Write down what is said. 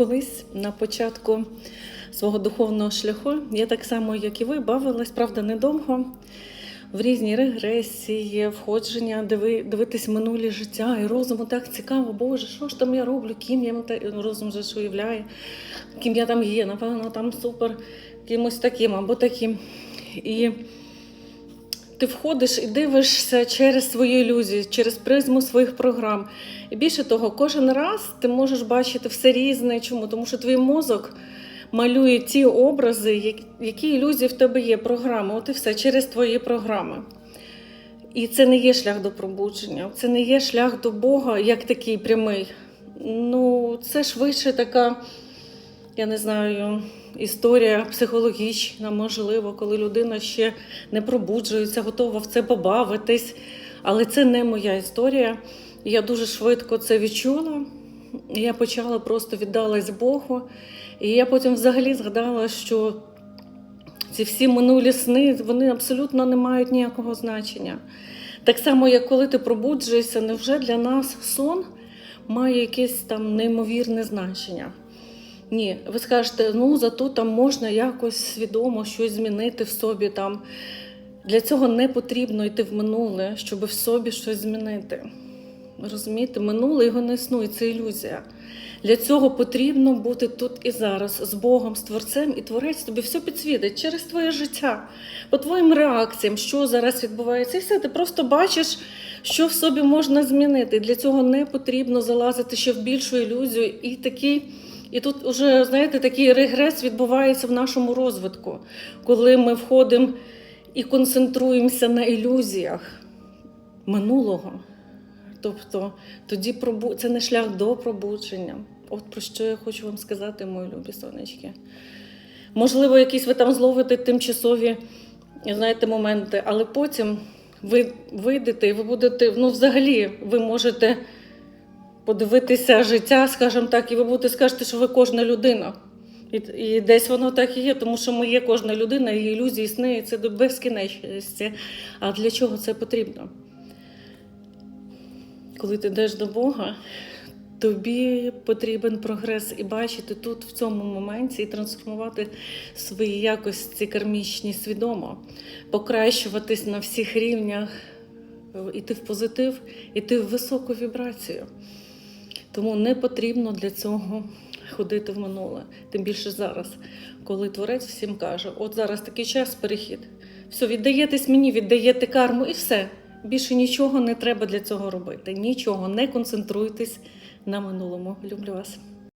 Колись на початку свого духовного шляху я так само, як і ви, бавилась, правда, недовго. В різні регресії, входження, диви, дивитись минулі життя, і розуму так цікаво, Боже, що ж там я роблю, ким я розум же ж уявляє, ким я там є, напевно, там супер, кимось таким або таким. І ти входиш і дивишся через свої ілюзії, через призму своїх програм. І більше того, кожен раз ти можеш бачити все різне. Чому? Тому що твій мозок малює ті образи, які- ілюзії в тебе є, програми. От і все через твої програми. І це не є шлях до пробудження, це не є шлях до Бога як такий прямий. Ну, це швидше така, я не знаю, історія психологічна, можливо, коли людина ще не пробуджується, готова в це побавитись. Але це не моя історія. Я дуже швидко це відчула. Я почала просто віддалась Богу. І я потім взагалі згадала, що ці всі минулі сни вони абсолютно не мають ніякого значення. Так само, як коли ти пробуджуєшся, невже для нас сон має якесь там неймовірне значення? Ні, ви скажете, ну зато там можна якось свідомо щось змінити в собі. Там. Для цього не потрібно йти в минуле, щоб в собі щось змінити. Розумієте, минуле його не існує, це ілюзія. Для цього потрібно бути тут і зараз з Богом, з Творцем, і Творець тобі все підсвітить через твоє життя, по твоїм реакціям, що зараз відбувається, і все, ти просто бачиш, що в собі можна змінити. Для цього не потрібно залазити ще в більшу ілюзію. І такий, і тут уже, знаєте, такий регрес відбувається в нашому розвитку, коли ми входимо і концентруємося на ілюзіях минулого. Тобто тоді пробу... це не шлях до пробудження. От про що я хочу вам сказати, мої любі сонечки. Можливо, якісь ви там зловите тимчасові знаєте, моменти, але потім ви вийдете і ви будете, ну, взагалі, ви можете подивитися життя, скажімо так, і ви будете скажете, що ви кожна людина. І, і десь воно так і є, тому що ми є кожна людина, і ілюзії сни це до безкінечності. А для чого це потрібно? Коли ти йдеш до Бога, тобі потрібен прогрес і бачити тут, в цьому моменті, і трансформувати свої якості кармічні свідомо, покращуватись на всіх рівнях, іти в позитив, іти в високу вібрацію. Тому не потрібно для цього ходити в минуле. Тим більше зараз, коли творець всім каже: от зараз такий час, перехід. Все, віддаєтесь мені, віддаєте карму і все. Більше нічого не треба для цього робити. Нічого, не концентруйтесь на минулому. Люблю вас.